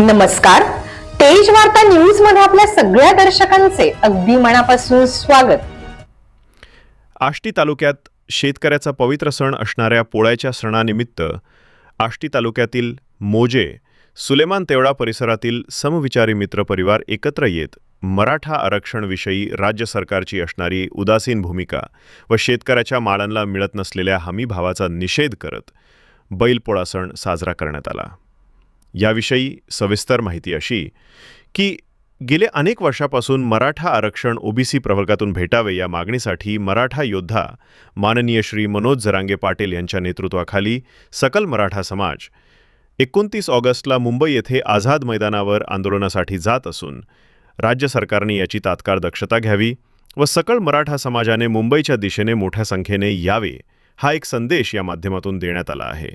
नमस्कार. तेज वार्ता न्यूजमध्ये आपल्या सगळ्या दर्शकांचे अगदी मनापासून स्वागत. आष्टी तालुक्यात शेतकऱ्याचा पवित्र सण असणाऱ्या पोळ्याच्या सणानिमित्त आष्टी तालुक्यातील मोजे सुलेमान तेवडा परिसरातील समविचारी मित्र परिवार एकत्र येत मराठा आरक्षणविषयी राज्य सरकारची असणारी उदासीन भूमिका व शेतकऱ्याच्या माळांना मिळत नसलेल्या हमीभावाचा निषेध करत बैलपोळा सण साजरा करण्यात आला. याविषयी सविस्तर माहिती अशी की गेले अनेक वर्षापासून मराठा आरक्षण ओबीसी प्रवर्गातून भेटावे या मागणीसाठी मराठा योद्धा माननीय श्री मनोज जरांगे पाटील यांच्या नेतृत्वाखाली सकल मराठा समाज एकोणतीस ऑगस्टला मुंबई येथे आझाद मैदानावर आंदोलनासाठी जात असून राज्य सरकारने याची तात्काळ दक्षता घ्यावी व सकल मराठा समाजाने मुंबईच्या दिशेने मोठ्या संख्येने यावे हा एक संदेश या माध्यमातून देण्यात आला आहे.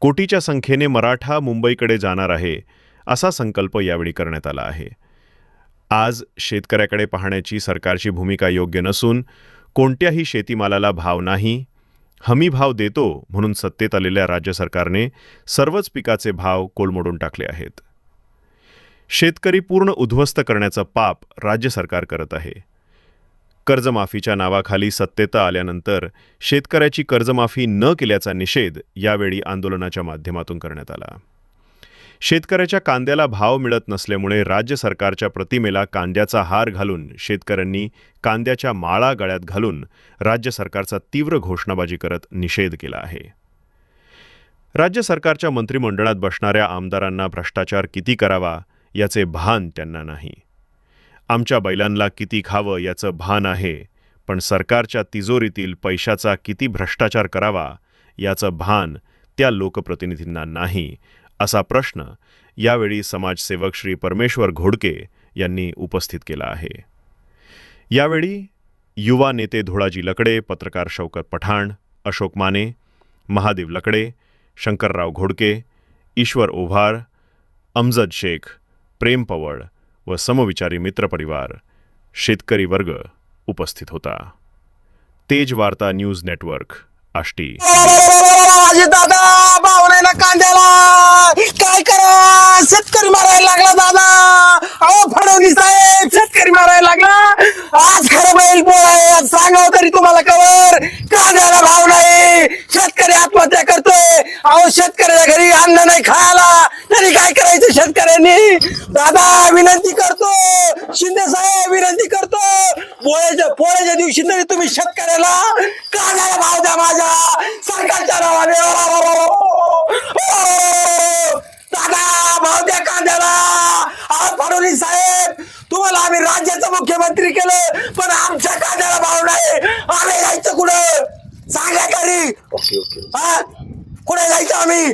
कोटीच्या संख्येने मराठा मुंबईकडे जाणार आहे असा संकल्प यावेळी करण्यात आला आहे. आज शेतकऱ्याकडे पाहण्याची सरकारची भूमिका योग्य नसून कोणत्याही शेतीमालाला भाव नाही हमी भाव देतो म्हणून सत्तेत आलेल्या राज्य सरकारने सर्वच पिकाचे भाव कोलमडून टाकले आहेत. शेतकरी पूर्ण उद्ध्वस्त करण्याचं पाप राज्य सरकार करत आहे. कर्जमाफीच्या नावाखाली सत्तेत आल्यानंतर शेतकऱ्याची कर्जमाफी न केल्याचा निषेध यावेळी आंदोलनाच्या माध्यमातून करण्यात आला. शेतकऱ्याच्या कांद्याला भाव मिळत नसल्यामुळे राज्य सरकारच्या प्रतिमेला कांद्याचा हार घालून शेतकऱ्यांनी कांद्याच्या माळा गळ्यात घालून राज्य सरकारचा तीव्र घोषणाबाजी करत निषेध केला आहे. राज्य सरकारच्या मंत्रिमंडळात बसणाऱ्या आमदारांना भ्रष्टाचार किती करावा याचे भान त्यांना नाही. आमच्या बैलांना किती खावं याचं भान आहे पण सरकारच्या तिजोरीतील पैशाचा किती भ्रष्टाचार करावा याचं भान त्या लोकप्रतिनिधींना नाही असा प्रश्न यावेळी समाजसेवक श्री परमेश्वर घोडके यांनी उपस्थित केला आहे. यावेळी युवा नेते धुळाजी लकडे पत्रकार शौकत पठाण अशोक माने महादेव लकडे शंकरराव घोडके ईश्वर ओभार अमजद शेख प्रेम पवळ व समविचारी मित्रपरिवार शेतकरी वर्ग उपस्थित होता. तेज वार्ता न्यूज नेटवर्क आष्टी. दादा कांद्याला काय करा शेतकरी मारायला लागला दादा अहो फडणवीस साहेब शेतकरी मारायला लागला आज खरं बैल बोलाय सांगाव तरी तुम्हाला कवर कांद्याला भाव नाही शेतकरी आत्महत्या करतोय अहो शेतकऱ्याच्या घरी अन्न नाही खायला तरी काय करायचं शेतकऱ्यांनी दादा विनंती करतो शिंदे साहेब विनंती करतो पोळ्याच्या पोळ्याच्या दिवशी तरी तुम्ही शेतकऱ्याला कांद्याला भाव द्या माझ्या सरकारच्या नावाने दादा भाव द्या कांद्याला आज फडणवीस साहेब तुम्हाला आम्ही राज्याचं मुख्यमंत्री केलं पण आमच्या कांद्याला भाव नाही आम्ही जायचं कुठं सांगा तरी हा कुठे जायचं आम्ही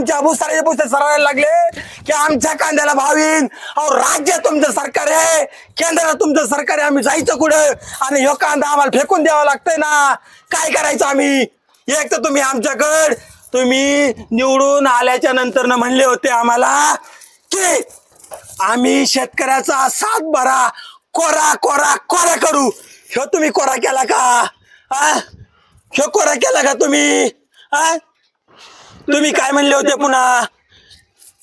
आमच्या भुसाराचे पुस्तक सरायला लागले की आमच्या कांद्याला भाव येईन. अहो राज्य तुमचं सरकार आहे. केंद्राला तुमचं सरकार आहे. आम्ही जायचं कुठं? आणि ह्यो कांदा आम्हाला फेकून द्यावा लागतंय ना. काय करायचं आम्ही? एक तर तुम्ही आमच्याकड तुम्ही निवडून आल्याच्यानंतर म्हणले होते आम्हाला की आम्ही शेतकऱ्याचा सात बरा कोरा कोरा कोरा करू. ह्यो तुम्ही कोरा केला का? हा ह्यो कोरा केला का तुम्ही? हा तुम्ही काय म्हणले होते पुन्हा?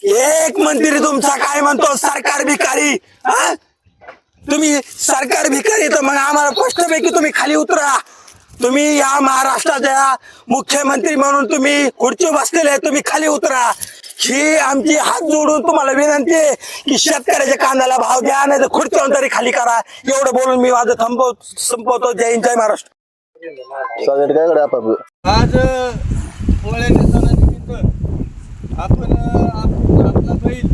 एक मंत्री तुमचा काय म्हणतो? सरकार भिकारी हा? तुम्ही सरकार भिकारी तर मग आम्हाला स्पष्टपैकी तुम्ही खाली उतरा. तुम्ही या महाराष्ट्राच्या मुख्यमंत्री म्हणून तुम्ही खुर्ची बसलेले आहे तुम्ही खाली उतरा. ही आमची हात जोडून तुम्हाला विनंती आहे की शेतकऱ्याच्या कांद्याला भाव द्या नाही तर खुर्चीवर तरी खाली करा. एवढं बोलून मी माझं थांबव संपवतो. जय हिंद जय महाराष्ट्र. आज आपण आप- आपला बैल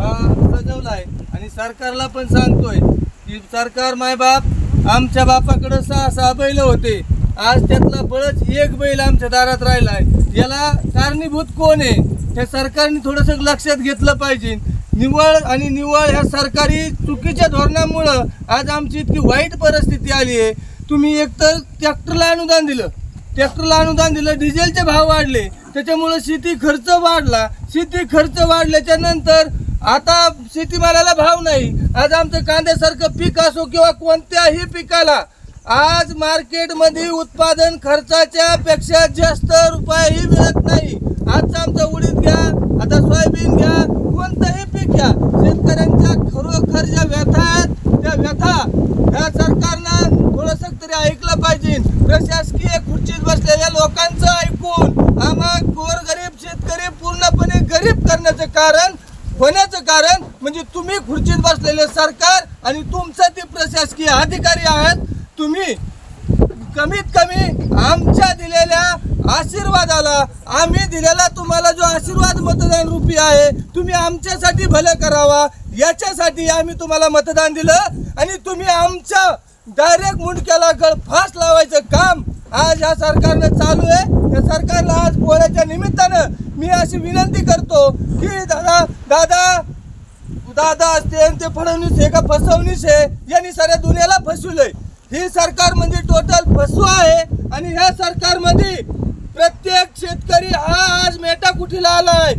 हा सजवला आहे आणि सरकारला पण सांगतोय की सरकार मायबाप आमच्या बापाकडं सहा सहा बैल होते. आज त्यातला बळच एक बैल आमच्या दारात राहिला आहे याला कारणीभूत कोण आहे? हे सरकारने थोडंसं लक्षात घेतलं पाहिजे. निवळ आणि निवळ ह्या सरकारी चुकीच्या धोरणामुळं आज आमची इतकी वाईट परिस्थिती आली आहे. तुम्ही एकतर ट्रॅक्टरला अनुदान दिलं. ट्रॅक्टरला अनुदान दिलं डिझेलचे भाव वाढले. त्याच्यामुळं शेती खर्च वाढला. शेती खर्च वाढल्याच्या नंतर आता शेतीमालाला भाव नाही. आज आमचं कांद्यासारखं पीक असो किंवा कोणत्याही पिकाला आज मार्केटमध्ये उत्पादन खर्चाच्या पेक्षा जास्त रुपयाही मिळत नाही. आजचं आमचं उडीद घ्या कारण होण्याचं कारण म्हणजे तुम्ही खुर्चीत बसलेले सरकार आणि तुमचं ते प्रशासकीय अधिकारी आहेत. तुम्ही कमीत कमी आमच्या दिलेल्या आशीर्वादाला आम्ही दिलेला तुम्हाला जो आशीर्वाद मतदान रूपी आहे तुम्ही आमच्यासाठी भलं करावा याच्यासाठी आम्ही तुम्हाला मतदान दिलं. आणि तुम्ही आमच्या डायरेक्ट मुंडक्याला गळफास लावायचं काम आज या सरकारनं चालू आहे. या सरकारला आज बोलायच्या निमित्तानं मी अशी विनंती करतो की दादा दादा दादा असते ते फडणवीस हे का फसवणीस आहे यांनी साऱ्या दुनियाला फसवलंय. ही सरकार म्हणजे टोटल फसवा आहे आणि ह्या सरकारमध्ये प्रत्येक शेतकरी हा आज मेटा कुठीला आलाय?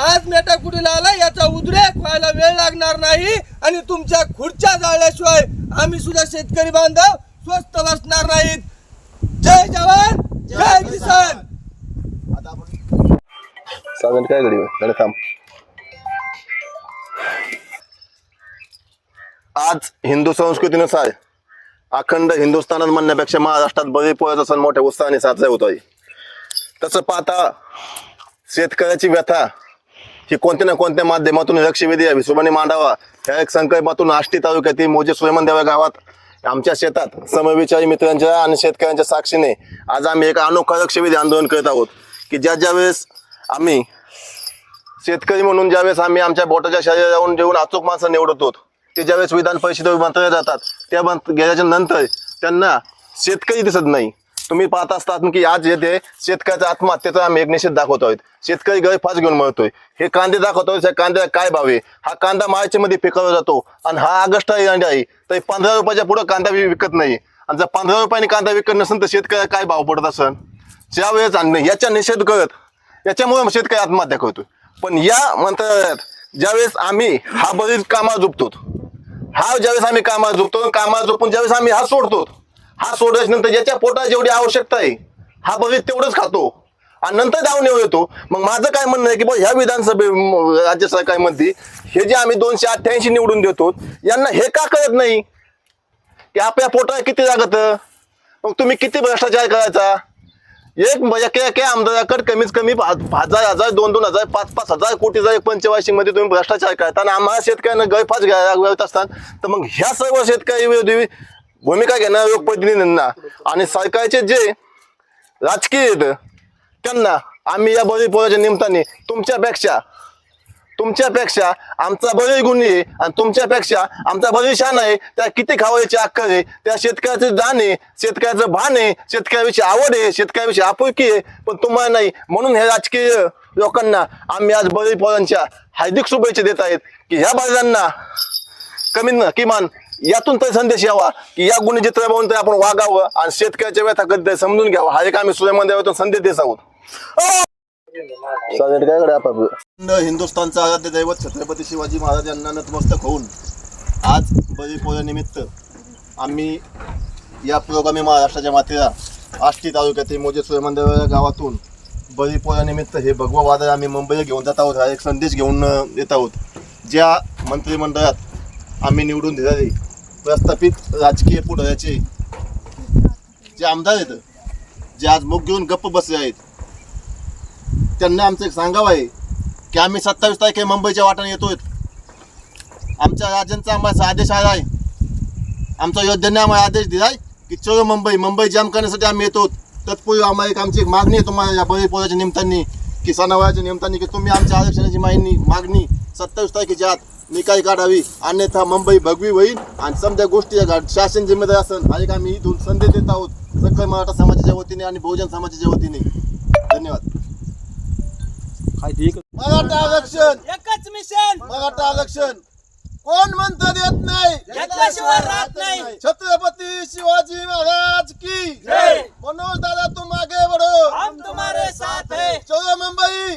आज मेटा कुठीला आलाय? याचा उद्रेक व्हायला वेळ लागणार नाही आणि तुमच्या खुर्च्या जाळल्याशिवाय आम्ही सुद्धा शेतकरी बांधव स्वस्त बसणार नाहीत. जय जवान जय किसान. साधारण काय घडी? थांब. आज हिंदू संस्कृतीनुसार अखंड हिंदुस्थानात म्हणण्यापेक्षा महाराष्ट्रात बळीपोळ्याचा सण मोठ्या उत्साहाने साजरा होत आहे तसं पाहता शेतकऱ्याची व्यथा ही कोणत्या ना कोणत्या माध्यमातून लक्षवेधी या हिशोबाने मांडावा. ह्या एक संकल्पातून आष्टी तालुक्यातील मोजे सुलेमनदेवा गावात आमच्या शेतात समविचारी मित्रांच्या आणि शेतकऱ्यांच्या साक्षीने आज आम्ही एक अनोखा लक्षवेधी आंदोलन करत आहोत की ज्या ज्या वेळेस आम्ही शेतकरी म्हणून ज्यावेळेस आम्ही आमच्या बोटाच्या शरीरावरून जेवून अचूक माणसं निवडतो ते ज्यावेळेस विधान परिषदेवर मंत्र्या जातात त्या मंत्र गेल्याच्यानंतर त्यांना शेतकरी दिसत नाही. तुम्ही पाहत असतात की आज येथे शेतकऱ्याचा आत्महत्येचा आम्ही एक निषेध दाखवत आहोत शेतकरी गळफास घेऊन मरतोय. हे कांदे दाखवतोय त्या कांद्याला काय भाव आहे? हा कांदा मार्च मध्ये पिकवला जातो आणि हा ऑगस्ट आहे अंडे आहे. तर पंधरा रुपयाच्या पुढे कांदा विकत नाही. आणि जर पंधरा रुपयाने कांदा विकत नसेल तर शेतकऱ्याला काय भाव पडत असेल? ज्या वेळेस आणणे याचा निषेध करत याच्यामुळे शेतकरी आत्महत्या करतोय. पण या मंत्रालयात ज्यावेळेस आम्ही हा बरीच कामा झुपतो हा ज्यावेळेस आम्ही कामाला झुपतो कामाला झोपून ज्यावेळेस आम्ही हा सोडतो हा सोडल्यानंतर नंतर ज्याच्या पोटात जेवढी आवश्यकता आहे हा बरीच तेवढंच खातो. आणि नंतर धावण्यावर येतो. मग माझं काय म्हणणं आहे की बा ह्या विधानसभे राज्य सरकारमध्ये हे जे आम्ही दोनशे अठ्ठ्याऐंशी निवडून देतो यांना हे का कळत नाही? की आपल्या पोटा किती जागत मग तुम्ही किती भ्रष्टाचार करायचा? एक म्हणजे एका आमदाराकडे कमीत कमी हजार हजार दोन दोन हजार पाच पाच हजार कोटीचा एक पंचवार्षिकमध्ये तुम्ही भ्रष्टाचार करता आणि आम्हाला शेतकऱ्यांना गळफास घ्यायला असतात तर मग ह्या सर्व शेतकरी विरोधी भूमिका घेणाऱ्या लोकप्रतिनिधींना आणि सरकारचे जे राजकीय आहेत त्यांना आम्ही या बळी पोराच्या निमित्ताने तुमच्यापेक्षा तुमच्यापेक्षा आमचा बळी गुन्हे आहे आणि तुमच्यापेक्षा आमचा बळी शान आहे. त्या किती खावायची अक्कल आहे त्या शेतकऱ्याचं जाण आहे शेतकऱ्याचं भान आहे शेतकऱ्याविषयी आवड आहे शेतकऱ्याविषयी आपुलकी आहे. पण तुम्हाला नाही म्हणून हे राजकीय लोकांना आम्ही आज बळी पोरांच्या हार्दिक शुभेच्छा देत आहेत की ह्या बाजारांना कमी किमान यातून तरी संदेश यावा की या गुन्हे चित्र तरी आपण वागावं आणि शेतकऱ्याच्या व्यथा कधी तरी समजून घ्यावा. हा एक आम्ही सुलेमान देवातून संदेश देत आहोत. हिंदुस्थानचं आराध्य दैवत छत्रपती शिवाजी महाराज यांना नतमस्तक होऊन आज बळीपोळ्यानिमित्त आम्ही या पुरोगामी महाराष्ट्राच्या मातेला आष्टी तालुक्यातील मोजे सुलेमान देवा गावातून बळीपोळ्यानिमित्त हे भगवा वादळ आम्ही मुंबईला घेऊन जात आहोत. हा एक संदेश घेऊन येत आहोत. ज्या मंत्रिमंडळात आम्ही निवडून दिलेले प्रस्थापित राजकीय पुढाऱ्याचे. जे आमदार आहेत जे आज मुख घेऊन गप्प बसले आहेत. त्यांना आमचं एक सांगावं आहे की आम्ही सत्तावीस तारखे मुंबईच्या वाटाने येतोय. आमच्या राजांचा आम्हाला आदेश आला आहे. आमच्या योद्ध्यांनी आम्हाला आदेश दिलाय की चलो मुंबई मुंबई जाम करण्यासाठी आम्ही येतो. तत्पूर्वी आम्हाला एक आमची एक मागणी आहे तुम्हाला या बळी निमित्ताने की सणावळ्याच्या निमित्ताने की तुम्ही आमच्या आरक्षणाची मागणी मागणी सत्तावीस तारखेच्या आत निकाली काढावी अन्यथा मुंबई भगवी होईल आणि समजा गोष्टी शासन जिम्मेदार असेल हा एक आम्ही इथून संदेश देत आहोत. सकल मराठा समाजाच्या वतीने आणि बहुजन समाजाच्या वतीने. धन्यवाद. मराठा आरक्षण! एकच मिशन! मराठा आरक्षण! कोण म्हणतं देत नाही? छत्रपती शिवाजी महाराज की जय. मनोज दादा तुम आगे बढ़ो हम तुम्हारे साथ हैं. चलो मुंबई!